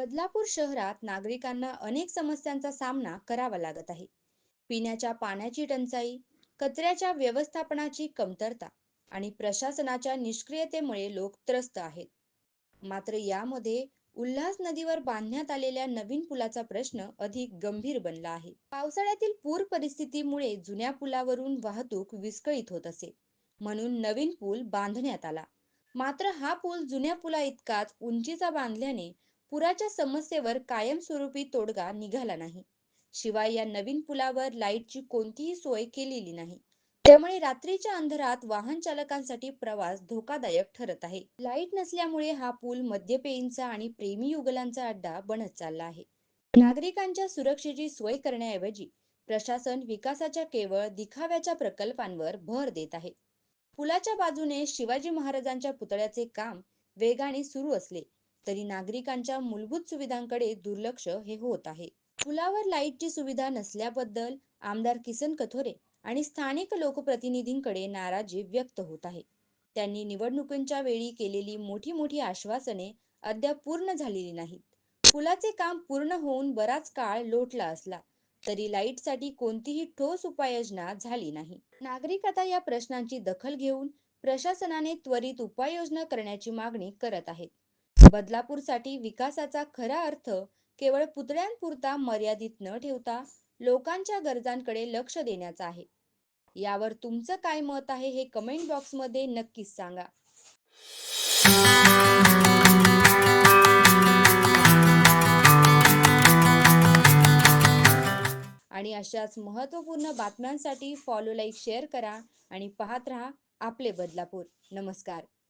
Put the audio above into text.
बदलापूर शहरात नागरिकांना अनेक समस्यांचा सामना करावा लागत आहे. पिण्याच्या पाण्याची टंचाई कचऱ्याच्या व्यवस्थापनाची कमतरता आणि प्रशासनाच्या निष्क्रियतेमुळे लोक त्रस्त आहेत. मात्र यामध्ये उल्हास नदीवर बांधण्यात आलेल्या नवीन पुलाचा प्रश्न अधिक गंभीर बनला आहे. पावसाळ्यातील पूर परिस्थितीमुळे जुन्या पुलावरून वाहतूक विस्कळीत होत असे म्हणून नवीन पूल बांधण्यात आला. मात्र हा पूल जुन्या पुला इतकाच उंचीचा बांधल्याने पुराच्या समस्येवर कायमस्वरूपी तोडगा निघाला नाही. शिवाय या नवीन पुलावर लाईटची कोणतीही सोय केलेली नाही. त्यामुळे रात्रीच्या अंधारात वाहन चालकांसाठी प्रवास धोकादायक ठरत आहे. लाइट नसल्यामुळे हा पूल मद्यपेयींचा आणि प्रेमी युगलांचा अड्डा बनत चालला आहे. नागरिकांच्या सुरक्षेची सोय करण्याऐवजी प्रशासन विकासाच्या केवळ दिखाव्याच्या प्रकल्पांवर भर देत आहे. पुलाच्या बाजूने शिवाजी महाराजांच्या पुतळ्याचे काम वेगाने सुरू असले तरी नागरिकांच्या मूलभूत सुविधांकडे दुर्लक्ष हे होत आहे. पुलावर लाईटची सुविधा नसल्याबद्दल आमदार किसन कथोरे आणि स्थानिक लोकप्रतिनिधींकडे नाराजी व्यक्त होत आहे. त्यांनी निवडणुकींच्या वेळी केलेली मोठी मोठी आश्वासने अद्याप पूर्ण झालेली नाहीत. पुलाचे काम पूर्ण होऊन बराच काळ लोटला असला तरी लाईटसाठी कोणतीही ठोस उपाययोजना झाली नाही. नागरिक आता या प्रश्नांची दखल घेऊन प्रशासनाने त्वरित उपाययोजना करण्याची मागणी करत आहेत. बदलापूरसाठी विकासाचा खरा अर्थ केवळ पुतळ्यांपुरता मर्यादित न ठेवता लोकांच्या गरजांकडे लक्ष देण्याचा आहे. यावर तुमचं काय मत आहे हे कमेंट बॉक्समध्ये नक्कीच सांगा. आणि अशाच महत्त्वपूर्ण बातम्यांसाठी फॉलो लाईक शेअर करा आणि पाहत रहा आपले बदलापूर. नमस्कार.